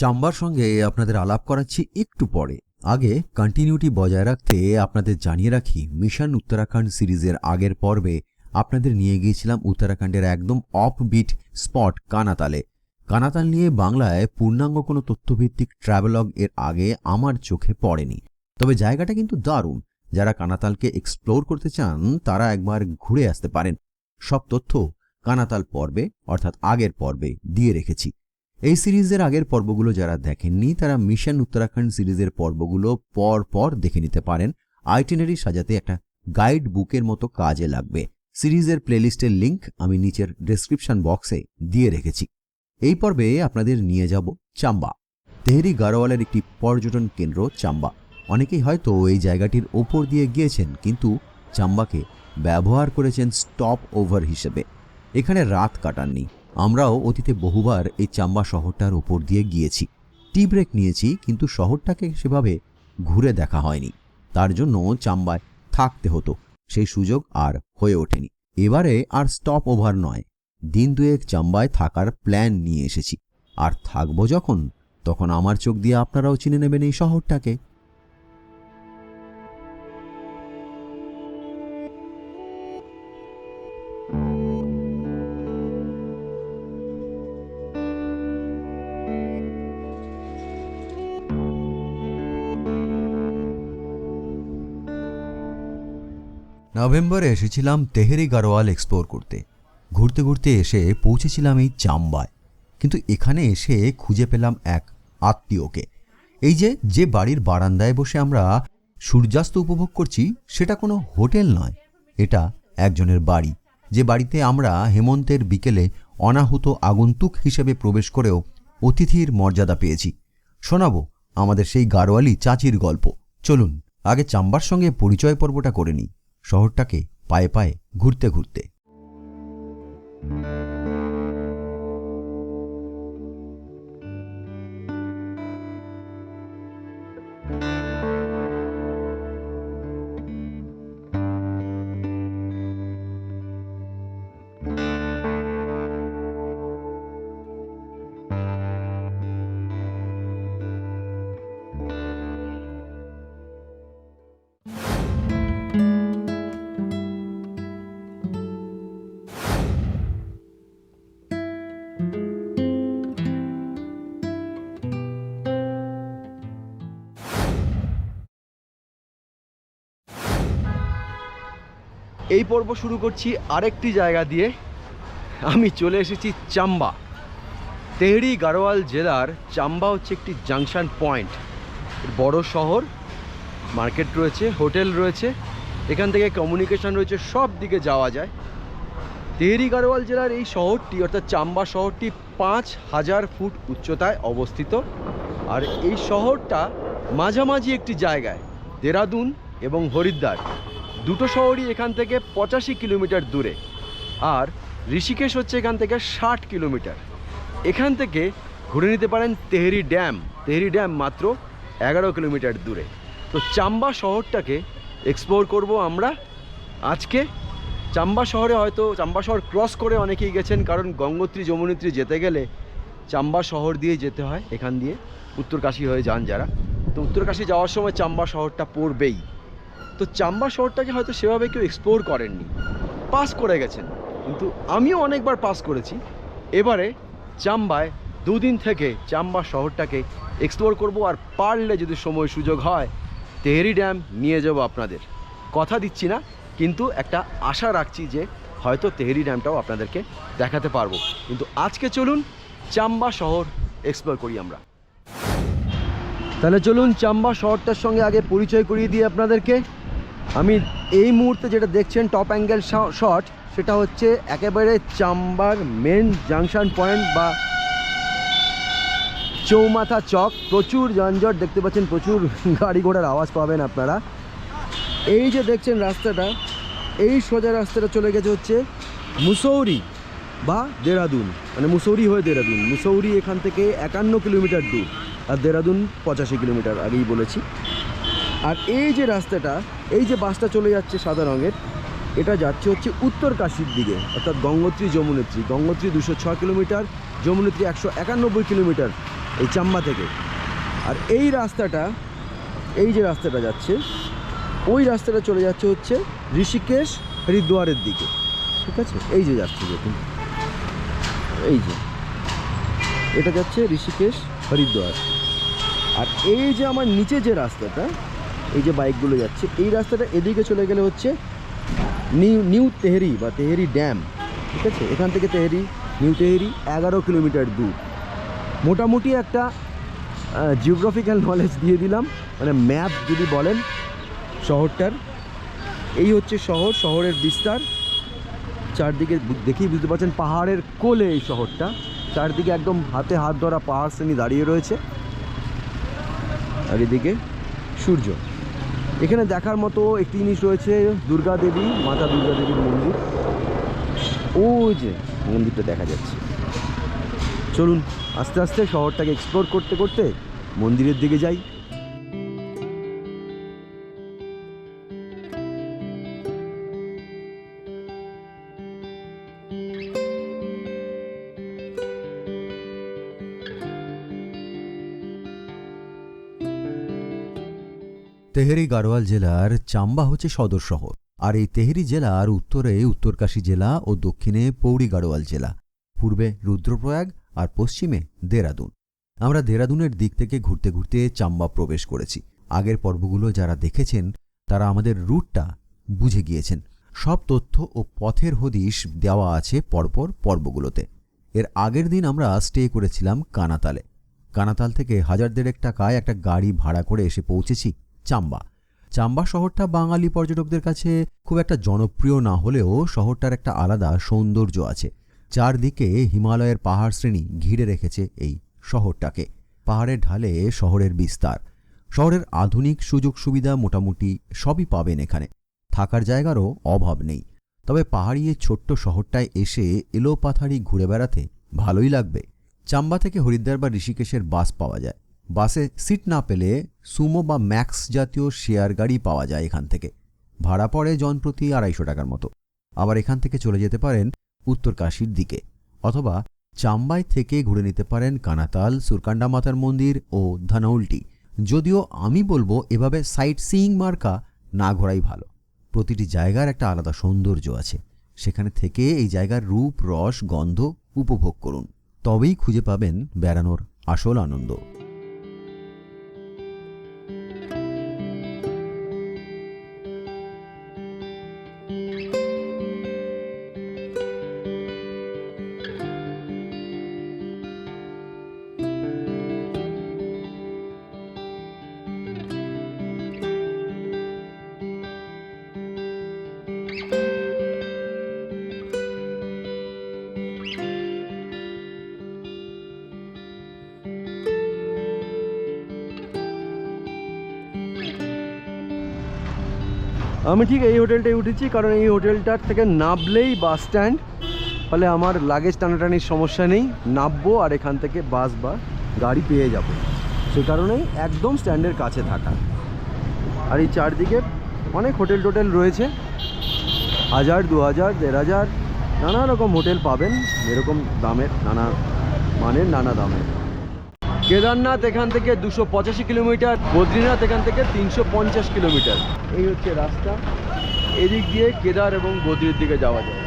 Chamber সঙ্গে আপনাদের আলাপ করাচ্ছি একটু পরে। আগে কন্টিনিউটি বজায় রাখতে আপনাদের জানিয়ে রাখি, মিশন উত্তরাখণ্ড সিরিজের আগের পর্বে আপনাদের নিয়ে গিয়েছিলাম উত্তরাখণ্ডের একদম অফবিট স্পট কানাতালে। কানাতাল নিয়ে বাংলায় পূর্ণাঙ্গ কোনো তথ্যভিত্তিক ট্রাভেলগ এর আগে আমার চোখে পড়েনি। তবে জায়গাটা কিন্তু দারুণ। যারা কানাতালকে এক্সপ্লোর করতে চান, তারা একবার ঘুরে আসতে পারেন। সব তথ্য কানাতাল পর্বে, অর্থাৎ আগের পর্বে দিয়ে রেখেছি। এই সিরিজের আগের পর্বগুলো যারা দেখেননি, তারা মিশন উত্তরাখণ্ড সিরিজের পর্বগুলো পর পর দেখে নিতে পারেন। আইটিনারি সাজাতে একটা গাইড বুকের মতো কাজে লাগবে। সিরিজের প্লেলিস্টের লিংক আমি নিচের ডেসক্রিপশন বক্সে দিয়ে রেখেছি। এই পর্বে আপনাদের নিয়ে যাব চাম্বা। তেহরি গারোয়ালের একটি পর্যটন কেন্দ্র, চাম্বা। অনেকেই হয়তো এই জায়গাটির ওপর দিয়ে গিয়েছেন, কিন্তু চাম্বাকে ব্যবহার করেছেন স্টপ ওভার হিসেবে। এখানে রাত কাটাননি। আমরাও অতীতে বহুবার এই চাম্বা শহরটার ওপর দিয়ে গিয়েছি। টি ব্রেক নিয়েছি, কিন্তু শহরটাকে সেভাবে ঘুরে দেখা হয়নি। তার জন্য চাম্বায় থাকতে হতো। সেই সুযোগ আর হয়ে ওঠেনি। এবারে আর স্টপ ওভার নয়। দিন দুয়েক চাম্বায় থাকার প্ল্যান নিয়ে এসেছি। আর থাকব যখন, তখন আমার চোখ দিয়ে আপনারাও চিনে নেবেন এই শহরটাকে। নভেম্বরে এসেছিলাম তেহেরি গারোয়াল এক্সপ্লোর করতে। ঘুরতে ঘুরতে এসে পৌঁছেছিলাম এই চাম্বায়। কিন্তু এখানে এসে খুঁজে পেলাম এক আত্মীয়কে। এই যে যে বাড়ির বারান্দায় বসে আমরা সূর্যাস্ত উপভোগ করছি, সেটা কোনো হোটেল নয়। এটা একজনের বাড়ি। যে বাড়িতে আমরা হেমন্তের বিকেলে অনাহুত আগন্তুক হিসেবে প্রবেশ করেও অতিথির মর্যাদা পেয়েছি। শোনাবো আমাদের সেই গারোয়ালি চাচির গল্প। চলুন, আগে চাম্বার সঙ্গে পরিচয় পর্বটা করে নিই। শহরটাকে পায়ে পায়ে ঘুরতে ঘুরতে। এই পর্ব শুরু করছি আরেকটি জায়গা দিয়ে। আমি চলে এসেছি চাম্বা। তেহরি গারোয়াল জেলার চাম্বা হচ্ছে একটি জাংশন পয়েন্ট। বড় শহর, মার্কেট রয়েছে, হোটেল রয়েছে, এখান থেকে কমিউনিকেশন রয়েছে, সব দিকে যাওয়া যায়। তেহরি গারোয়াল জেলার এই শহরটি, অর্থাৎ চাম্বা শহরটি পাঁচ হাজার ফুট উচ্চতায় অবস্থিত। আর এই শহরটা মাঝামাঝি একটি জায়গায়, দেরাদুন এবং হরিদ্বার। দুটো শহরই এখান থেকে পঁচাশি কিলোমিটার দূরে। আর ঋষিকেশ হচ্ছে এখান থেকে ষাট কিলোমিটার। এখান থেকে ঘুরে নিতে পারেন তেহরি ড্যাম। তেহরি ড্যাম মাত্র এগারো কিলোমিটার দূরে। তো চাম্বা শহরটাকে এক্সপ্লোর করব আমরা। আজকে চাম্বা শহরে হয়তো, চাম্বা শহর ক্রস করে অনেকেই গেছেন, কারণ গঙ্গোত্রী, যমুনেত্রী যেতে গেলে চাম্বা শহর দিয়ে যেতে হয়, এখান দিয়ে। উত্তরকাশী হয়ে যান যারা। তো উত্তরকাশী যাওয়ার সময় চাম্বা শহরটা পড়বেই। তো চাম্বা শহরটাকে হয়তো সেভাবে কেউ এক্সপ্লোর করেননি। পাস করে গেছেন। কিন্তু আমিও অনেকবার পাস করেছি। এবারে চাম্বায় দুদিন থেকে চাম্বা শহরটাকে এক্সপ্লোর করব আর পারলে যদি সময় সুযোগ হয়, তেহরি ড্যাম নিয়ে যাব আপনাদের। কথা দিচ্ছি না, কিন্তু একটা আশা রাখছি যে হয়তো তেহরি ড্যামটাও আপনাদেরকে দেখাতে পারব। কিন্তু আজকে চলুন চাম্বা শহর এক্সপ্লোর করি আমরা। তাহলে চলুন চাম্বা শহরটার সঙ্গে আগে পরিচয় করিয়ে দিই আপনাদেরকে। আমি এই মুহূর্তে যেটা দেখছেন টপ অ্যাঙ্গেল শট সেটা হচ্ছে একেবারে চাম্বার মেন জাংশন পয়েন্ট বা চৌমাথা চক। প্রচুর যানজট দেখতে পাচ্ছেন, প্রচুর গাড়ি ঘোড়ার আওয়াজ পাবেন আপনারা। এই যে দেখছেন রাস্তাটা, এই সোজা রাস্তাটা চলে গেছে হচ্ছে মুসৌরি বা দেরাদুন। মানে মুসৌরি হয়ে দেরাদুন। মুসৌরি এখান থেকে একান্ন কিলোমিটার দূর, আর দেরাদুন পঁচাশি কিলোমিটার আগেই বলেছি। আর এই যে রাস্তাটা, এই যে বাসটা চলে যাচ্ছে সাদা রঙের, এটা যাচ্ছে হচ্ছে উত্তর কাশীর দিকে, অর্থাৎ গঙ্গোত্রী যমুনেত্রী। গঙ্গোত্রী দুশো ছ কিলোমিটার, যমুনেত্রী একশো একানব্বই কিলোমিটার এই চাম্বা থেকে। আর এই রাস্তাটা, এই যে রাস্তাটা যাচ্ছে, ওই রাস্তাটা চলে যাচ্ছে হচ্ছে ঋষিকেশ হরিদ্বারের দিকে। ঠিক আছে? এই যে যাচ্ছে দেখুন। এই যে, এটা যাচ্ছে ঋষিকেশ হরিদ্বার। আর এই যে আমার নিচে যে রাস্তাটা এই যে বাইকগুলো যাচ্ছে, এই রাস্তাটা এদিকে চলে গেলে হচ্ছে নিউ নিউ তেহরি বা তেহরি ড্যাম, ঠিক আছে? এখান থেকে তেহরি, নিউ তেহরি, এগারো কিলোমিটার দূর। মোটামুটি একটা জিওগ্রাফিক্যাল নলেজ দিয়ে দিলাম মানে ম্যাপ যদি বলেন শহরটার, এই হচ্ছে শহর, শহরের বিস্তার। চারদিকে দেখেই বুঝতে পারছেন, পাহাড়ের কোলে এই শহরটা। চারদিকে একদম হাতে হাত ধরা পাহাড় শ্রেণি দাঁড়িয়ে রয়েছে। আর এদিকে সূর্য। এখানে দেখার মতো একটি জিনিস রয়েছে, দুর্গা দেবী, মাতা দুর্গা দেবীর মন্দির। ও যে মন্দিরটা দেখা যাচ্ছে। চলুন, আস্তে আস্তে শহরটাকে এক্সপ্লোর করতে করতে মন্দিরের দিকে যাই। তেহরি গাড়োয়াল জেলার চাম্বা হচ্ছে সদর শহর। আর এই তেহেরি জেলার উত্তরে উত্তরকাশী জেলা ও দক্ষিণে পৌরি গাড়োয়াল জেলা। পূর্বে রুদ্রপ্রয়াগ আর পশ্চিমে দেরাদুন। আমরা দেরাদুনের দিক থেকে ঘুরতে ঘুরতে চাম্বা প্রবেশ করেছি। আগের পর্বগুলো যারা দেখেছেন, তারা আমাদের রুটটা বুঝে গিয়েছেন। সব তথ্য ও পথের হদিশ দেওয়া আছে পরপর পর্বগুলোতে। এর আগের দিন আমরা স্টে করেছিলাম কানাতালে। কানাতাল থেকে হাজার দেড়েক টাকায় একটা গাড়ি ভাড়া করে এসে পৌঁছেছি। চাম্বা। চাম্বা শহরটা বাঙালি পর্যটকদের কাছে খুব একটা জনপ্রিয় না হলেও শহরটার একটা আলাদা সৌন্দর্য আছে। চারদিকে হিমালয়ের পাহাড় শ্রেণি ঘিরে রেখেছে এই শহরটাকে। পাহাড়ের ঢালে শহরের বিস্তার। শহরের আধুনিক সুযোগ সুবিধা মোটামুটি সবই পাবেন এখানে। থাকার জায়গারও অভাব নেই। তবে পাহাড়ি এই ছোট্ট শহরটায় এসে এলোপাথারি ঘুরে বেড়াতে ভালোই লাগবে। চাম্বা থেকে হরিদ্বার বা ঋষিকেশের বাস পাওয়া যায়। বাসে সিট না পেলে সুমো বা ম্যাক্স জাতীয় শেয়ার গাড়ি পাওয়া যায় এখান থেকে। ভাড়া পড়ে জনপ্রতি আড়াইশো টাকার মতো। আবার এখান থেকে চলে যেতে পারেন উত্তরকাশীর দিকে। অথবা চাম্বাই থেকে ঘুরে নিতে পারেন কানাতাল, সুরকান্ডা মাতার মন্দির ও ধানৌলটি। যদিও আমি বলব এভাবে সাইট সিইং মার্কা না ঘোরাই ভালো। প্রতিটি জায়গার একটা আলাদা সৌন্দর্য আছে। সেখানে থেকে এই জায়গার রূপ, রস, গন্ধ উপভোগ করুন। তবেই খুঁজে পাবেন বেড়ানোর আসল আনন্দ। আমি ঠিক এই হোটেলটায় উঠেছি, কারণ এই হোটেলটার থেকে নামলেই বাস স্ট্যান্ড। ফলে আমার লাগেজ টানাটানির সমস্যা নেই, নামবো আর এখান থেকে বাস বা গাড়ি পেয়ে যাব। সে কারণেই একদম স্ট্যান্ডের কাছে থাকা। আর এই চারদিকে অনেক হোটেল টোটেল রয়েছে। হাজার, দু হাজার, দেড় হাজার, নানা রকম হোটেল পাবেন এরকম দামের, নানা মানের, নানা দামের। কেদারনাথ এখান থেকে দুশো পঁচাশি কিলোমিটার, বদ্রীনাথ এখান থেকে তিনশো পঞ্চাশ কিলোমিটার। এই হচ্ছে রাস্তা। এদিক দিয়ে কেদার এবং বদ্রীর দিকে যাওয়া যায়।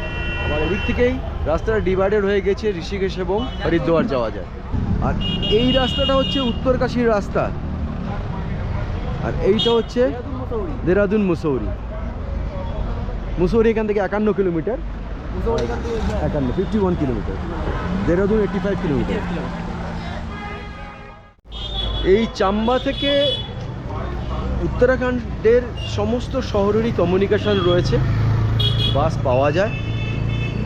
আবার এদিক থেকেই রাস্তাটা ডিভাইডেড হয়ে গেছে ঋষিকেশ এবং হরিদ্বার যাওয়া যায়। আর এই রাস্তাটা হচ্ছে উত্তরকাশীর রাস্তা। আর এইটা হচ্ছে দেরাদুন মুসৌরি। মুসৌরি এখান থেকে একান্ন কিলোমিটার। একান্ন fifty one kilometre. Dehradun eighty five kilometre. এই চাম্বা থেকে উত্তরাখণ্ডের সমস্ত শহরেরই কমিউনিকেশন রয়েছে। বাস পাওয়া যায়।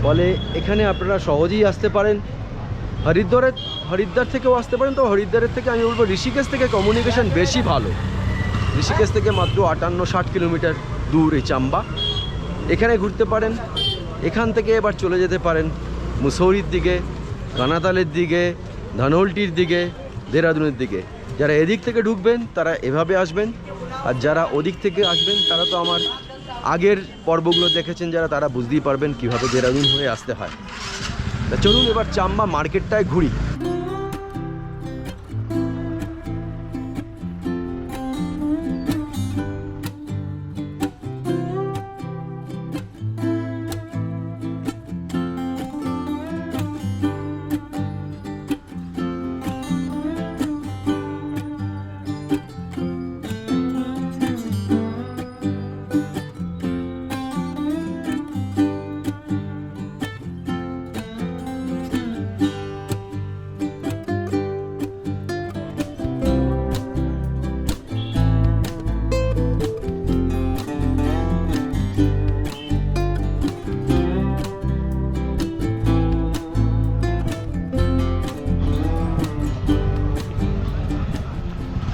ফলে এখানে আপনারা সহজেই আসতে পারেন। হরিদ্বারের হরিদ্বার থেকেও আসতে পারেন। তো হরিদ্বারের থেকে আমি বলব ঋষিকেশ থেকে কমিউনিকেশন বেশি ভালো। ঋষিকেশ থেকে মাত্র আটান্ন ষাট কিলোমিটার দূর এই চাম্বা। এখানে ঘুরতে পারেন। এখান থেকে এবার চলে যেতে পারেন মুসৌরির দিকে, কানাতালের দিকে ধানৌলটির দিকে, দেরাদুনের দিকে। যারা এদিক থেকে ঢুকবেন, তারা এভাবে আসবেন। আর যারা ওদিক থেকে আসবেন, তারা তো আমার আগের পর্বগুলো দেখেছেন যারা, তারা বুঝতেই পারবেন কীভাবে দেরাদুন হয়ে আসতে হয়। তা চলুন এবার চাম্বা মার্কেটটায় ঘুরি।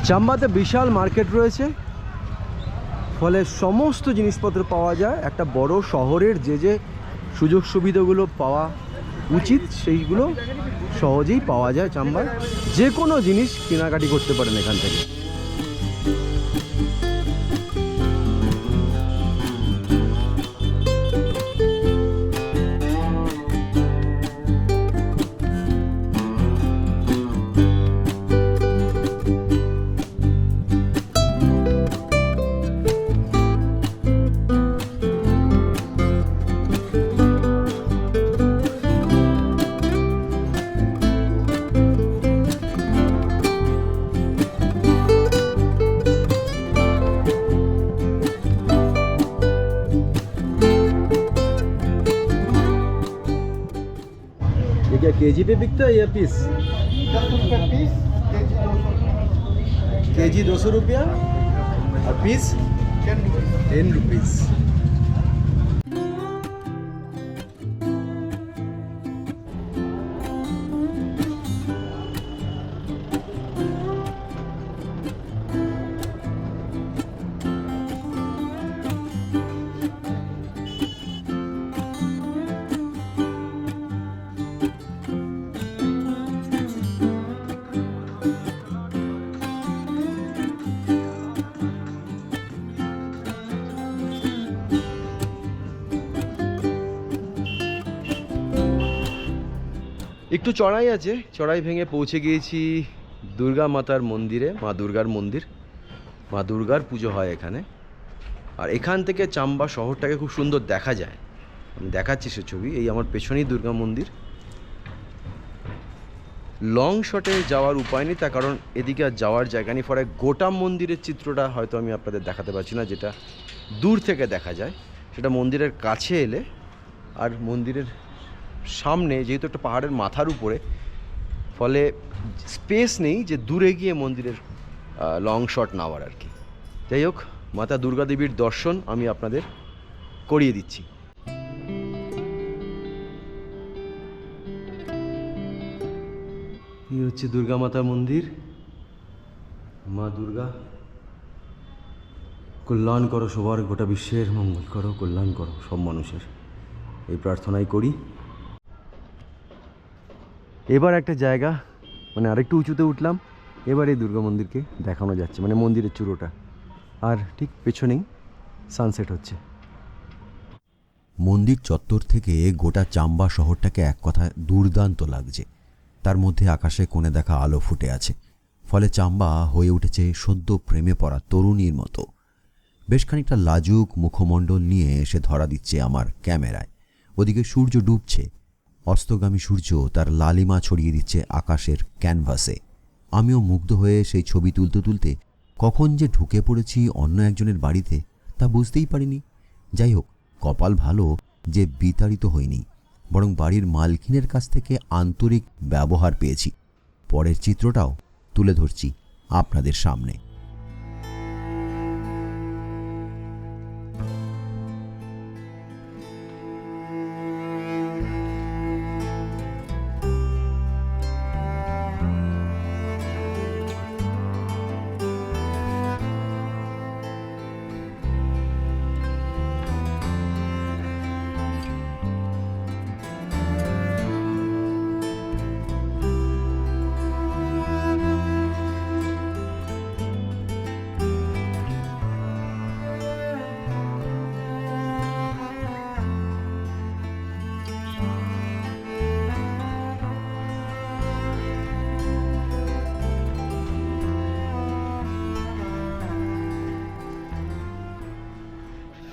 চাম্বাতে বিশাল মার্কেট রয়েছে। ফলে সমস্ত জিনিসপত্র পাওয়া যায়। একটা বড় শহরের যে যে সুযোগ সুবিধাগুলো পাওয়া উচিত, সেইগুলো সহজেই পাওয়া যায় চাম্বার যে কোনো জিনিস কেনাকাটি করতে পারেন এখান থেকে। केजी पे बिकता है या पीस दस रुपये पीस के जी दो केजी दो सौ सौ रुपया और पीस टेन रुपीज़ একটু চড়াই আছে। চড়াই ভেঙে পৌঁছে গিয়েছি দুর্গা মাতার মন্দিরে, মা দুর্গার মন্দির। মা দুর্গার পুজো হয় এখানে। আর এখান থেকে চাম্বা শহরটাকে খুব সুন্দর দেখা যায়। আমি দেখাচ্ছি সে ছবি, এই আমার পেছনেই দুর্গা মন্দির। লং শটে যাওয়ার উপায় নেই, তার কারণ এদিকে আর যাওয়ার জায়গা নেই। ফলে গোটা মন্দিরের চিত্রটা হয়তো আমি আপনাদের দেখাতে পারছি না, যেটা দূর থেকে দেখা যায়। সেটা মন্দিরের কাছে এলে আর মন্দিরের সামনে, যেহেতু একটা পাহাড়ের মাথার উপরে, ফলে স্পেস নেই যে দূরে গিয়ে মন্দিরের লং শট নেওয়ার আর কি। যাই হোক, মাতা দুর্গা দেবীর দর্শন আমি আপনাদের করিয়ে দিচ্ছি। এই হচ্ছে দুর্গা মাতা মন্দির। মা দুর্গা, কল্যাণ করো সবার, গোটা বিশ্বের মঙ্গল করো, কল্যাণ করো সব মানুষের। এই প্রার্থনাই করি। এবার একটা জায়গা মানে আরেকটু উঁচুতে উঠলাম, এবার এই দুর্গা মন্দিরকে দেখানো যাচ্ছে মানে মন্দিরের চূড়োটা। আর ঠিক পেছনেই সানসেট হচ্ছে। মন্দির চত্বর থেকে গোটা চাম্বা শহরটাকে এক কথা দুর্দান্ত লাগছে। তার মধ্যে আকাশে কোণে দেখা আলো ফুটে আছে। ফলে চাম্বা হয়ে উঠেছে সদ্য প্রেমে পড়া তরুণীর মতো। বেশ খানিকটা লাজুক মুখমণ্ডল নিয়ে এসে ধরা দিচ্ছে আমার ক্যামেরায়। ওদিকে সূর্য ডুবছে অস্তগামী সূর্য তার লালিমা ছড়িয়ে দিচ্ছে আকাশের ক্যানভাসে। আমিও মুগ্ধ হয়ে সেই ছবি তুলতে তুলতে কখন যে ঢুকে পড়েছি অন্য একজনের বাড়িতে তা বুঝতেই পারিনি। যাই হোক, কপাল ভালো যে বিতাড়িত হইনি, বরং বাড়ির মালকিনের কাছ থেকে আন্তরিক ব্যবহার পেয়েছি। পরের চিত্রটাও তুলে ধরছি আপনাদের সামনে।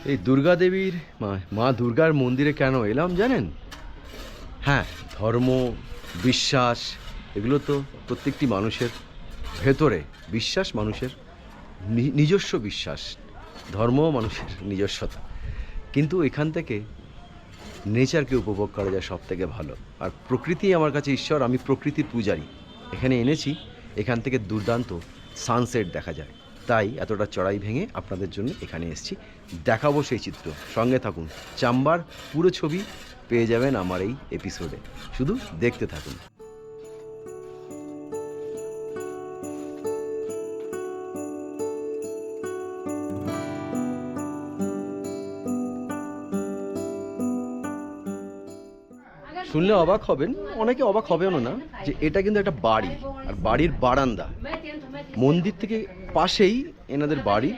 এই দুর্গা দেবীর মা দুর্গার মন্দিরে কেন এলাম জানেন? হ্যাঁ ধর্ম, বিশ্বাস, এগুলো তো প্রত্যেকটি মানুষের ভেতরে। বিশ্বাস মানুষের নিজস্ব বিশ্বাস। ধর্মও মানুষের নিজস্বতা। কিন্তু এখান থেকে নেচারকে উপভোগ করা যায় সব থেকে ভালো। আর প্রকৃতি আমার কাছে, ঈশ্বর, আমি প্রকৃতির পূজারী। এখানে এনেছি, এখান থেকে দুর্দান্ত সানসেট দেখা যায়। তাই এতটা চড়াই ভেঙে আপনাদের জন্য এখানে এসেছি। দেখাবো সেই চিত্র। সঙ্গে থাকুন। চাম্বার পুরো ছবি পেয়ে যাবেন আমার এই এপিসোডে শুধু দেখতে থাকুন। শুনলে অবাক হবেন? অনেকে অবাক হবেন না যে এটা কিন্তু একটা বাড়ি। আর বাড়ির বারান্দা। মন্দির থেকে পাশেই এনাদের বাড়ি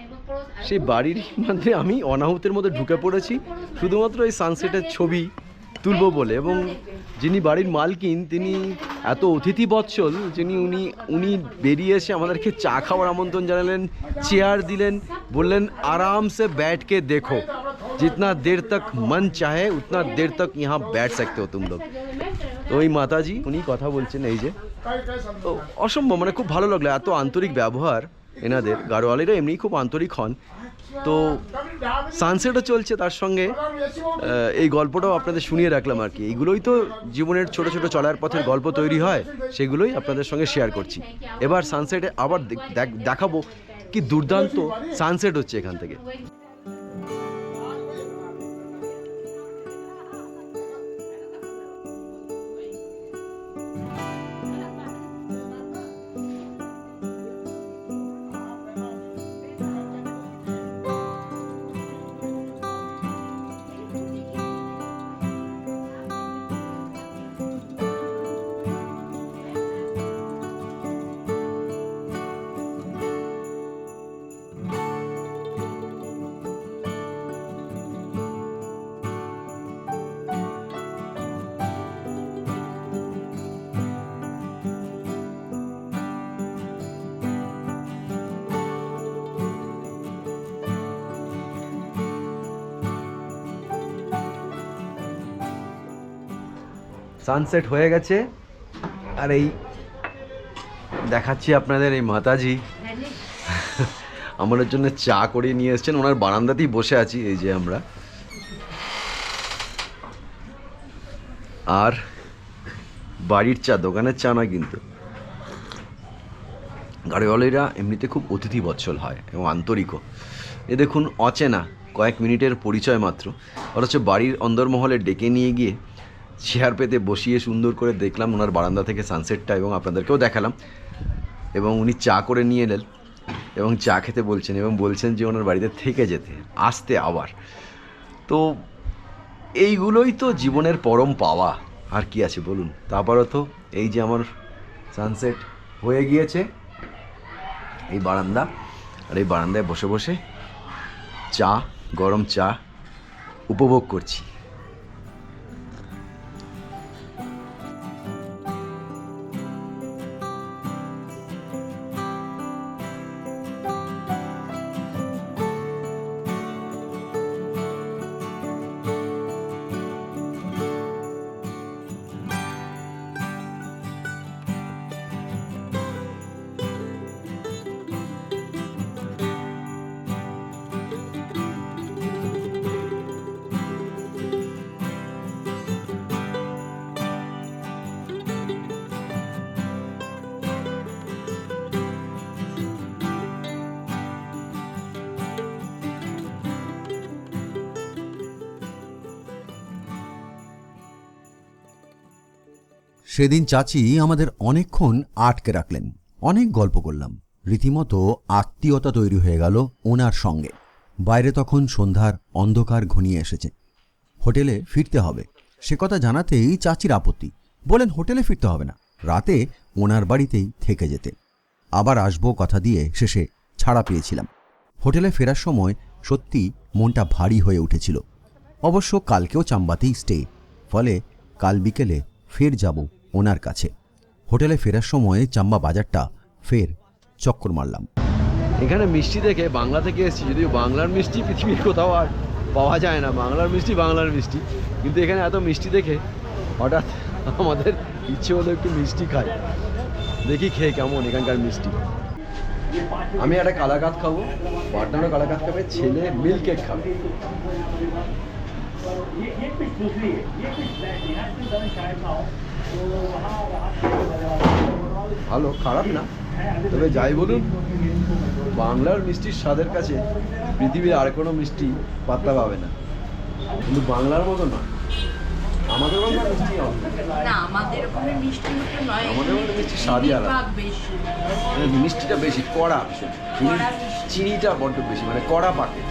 সেই বাড়ির মধ্যে আমি অনাহুতের মধ্যে ঢুকে পড়েছি শুধুমাত্র এই সানসেটের ছবি তুলবো বলে এবং যিনি বাড়ির মালকিন তিনি এত অতিথি বৎসল যিনি উনি উনি বেরিয়ে এসে আমাদেরকে চা খাওয়ার আমন্ত্রণ জানালেন চেয়ার দিলেন বললেন আরাম সে बैठ দেখো जितना देर तक मन चाहे उतना देर तक यहाँ बैठ सकते हो तुम लोग তো ওই মাতাজি উনি কথা বলছেন এই যে তো অসম্ভব মানে খুব ভালো লাগলো এত আন্তরিক ব্যবহার এনাদের, গাড়োয়ালিরা এমনি খুব আন্তরিক হন। তো সানসেটও চলছে তার সঙ্গে। এই গল্পটাও আপনাদের শুনিয়ে রাখলাম আর কি। এইগুলোই তো জীবনের ছোট ছোট চলার পথের গল্প তৈরি হয়, সেগুলোই আপনাদের সঙ্গে শেয়ার করছি। এবার সানসেটে আবার দেখ- দেখ- দেখাবো কি দুর্দান্ত সানসেট হচ্ছে এখান থেকে। সানসেট হয়ে গেছে। আর এই দেখাচ্ছি আপনাদের এই মাতাজি। আমাদের জন্য চা করিয়ে নিয়ে এসেছেন। ওনার বারান্দাতেই বসে আছি, এই যে আমরা। আর বাড়ির চা, দোকানের চা না কিন্তু। গাড়িওয়ালিরা এমনিতে খুব অতিথি বৎসল হয় এবং আন্তরিকও। এ দেখুন, অচেনা, কয়েক মিনিটের পরিচয় মাত্র। অথচ বাড়ির অন্দরমহলে ডেকে নিয়ে গিয়ে চেয়ার পেতে বসিয়ে সুন্দর করে দেখলাম ওনার বারান্দা থেকে সানসেটটা এবং আপনাদেরকেও দেখালাম। এবং উনি চা করে নিয়ে এলেন এবং চা খেতে বলছেন এবং বলছেন যে ওনার বাড়িতে থেকে যেতে, আসতে আবার। তো এইগুলোই তো জীবনের পরম পাওয়া। আর কি আছে বলুন? তারপরও তো এই যে আমার সানসেট হয়ে গিয়েছে, এই বারান্দা। আর এই বারান্দায় বসে বসে চা, গরম চা উপভোগ করছি। সেদিন চাচি আমাদের অনেকক্ষণ আটকে রাখলেন। অনেক গল্প করলাম। রীতিমতো আত্মীয়তা তৈরি হয়ে গেল ওনার সঙ্গে। বাইরে তখন সন্ধ্যার অন্ধকার ঘনিয়ে এসেছে। হোটেলে ফিরতে হবে। সে কথা জানাতেই চাচির আপত্তি। বলেন হোটেলে ফিরতে হবে না। রাতে ওনার বাড়িতেই থেকে যেতে। আবার আসব কথা দিয়ে শেষে ছাড়া পেয়েছিলাম। হোটেলে ফেরার সময় সত্যি মনটা ভারী হয়ে উঠেছিল। অবশ্য কালকেও চাম্বাতেই স্টে। ফলে কাল বিকেলে ফের যাব ওনার কাছে। হোটেলে ফেরার সময় চাম্বা বাজারটা ফের চক্কর মারলাম। এখানে মিষ্টি দেখে বাংলা থেকে এসেছি, যদিও বাংলার মিষ্টি পৃথিবীর কোথাও আর পাওয়া যায় না। বাংলার মিষ্টি বাংলার মিষ্টি। কিন্তু এখানে এত মিষ্টি দেখে হঠাৎ আমাদের ইচ্ছে হলো একটু মিষ্টি খাই। দেখি খেয়ে কেমন এখানকার মিষ্টি। আমি একটা কালাকাত খাব, পার্টনারও কালাকাত খাবে, ছেলে মিল্ক কেক খাবে। ভালো খারাপ না। তবে যাই বলুন বাংলার মিষ্টির স্বাদের কাছে পৃথিবীর আর কোনো মিষ্টি পাত্তা পাবে না। কিন্তু বাংলার মতো না আমাদের বাংলার মিষ্টি না আমাদের ওখানে মিষ্টি মতো নয়। আমাদের ওখানে মিষ্টি স্বাদই আলাদা। মিষ্টিটা বেশি কড়া। চিনি চিনিটা বড্ড বেশি মানে কড়া পাকে।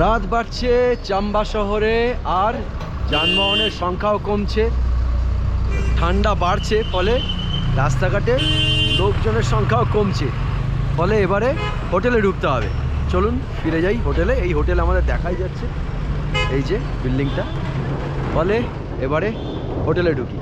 রাত বাড়ছে চাম্বা শহরে আর যানবাহনের সংখ্যাও কমছে। ঠান্ডা বাড়ছে ফলে রাস্তাঘাটে লোকজনের সংখ্যাও কমছে। ফলে এবারে হোটেলে ঢুকতে হবে। চলুন ফিরে যাই হোটেলে। এই হোটেল আমাদের দেখাই যাচ্ছে। এই যে বিল্ডিংটা। ফলে এবারে হোটেলে ঢুকি।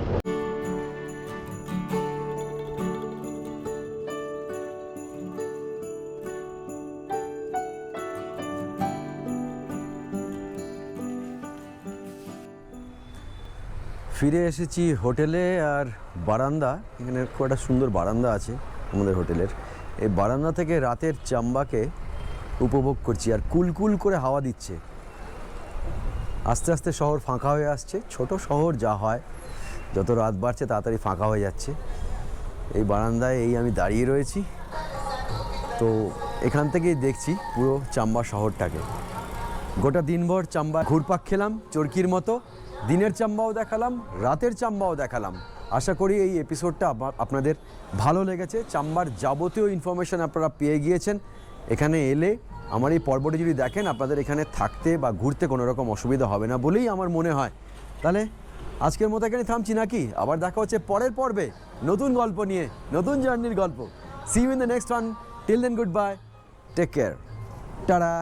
ফিরে এসেছি হোটেলে আর বারান্দা, এখানে খুব একটা সুন্দর বারান্দা আছে আমাদের হোটেলের। এই বারান্দা থেকে রাতের চাম্বাকে উপভোগ করছি আর কুলকুল করে হাওয়া দিচ্ছে। আস্তে আস্তে শহর ফাঁকা হয়ে আসছে, ছোট শহর যা হয়, যত রাত বাড়ছে তাড়াতাড়ি ফাঁকা হয়ে যাচ্ছে। এই বারান্দায় এই আমি দাঁড়িয়ে রয়েছি। তো এখান থেকেই দেখছি পুরো চাম্বা শহরটাকে। গোটা দিনভর চাম্বা ঘুরপাক খেলাম, চরকির মতো। দিনের চাম্বাও দেখালাম, রাতের চাম্বাও দেখালাম। আশা করি এই এপিসোডটা আপনাদের ভালো লেগেছে। চাম্বার যাবতীয় ইনফরমেশন আপনারা পেয়ে গিয়েছেন। এখানে এলে আমার এই পর্বটি যদি দেখেন, আপনাদের এখানে থাকতে বা ঘুরতে কোনো রকম অসুবিধা হবে না বলেই আমার মনে হয়। তাহলে আজকের মতো এখানে থামছি নাকি? আবার দেখা হচ্ছে পরের পর্বে নতুন গল্প নিয়ে, নতুন জার্নির গল্প। See you in the next one till then goodbye take care tata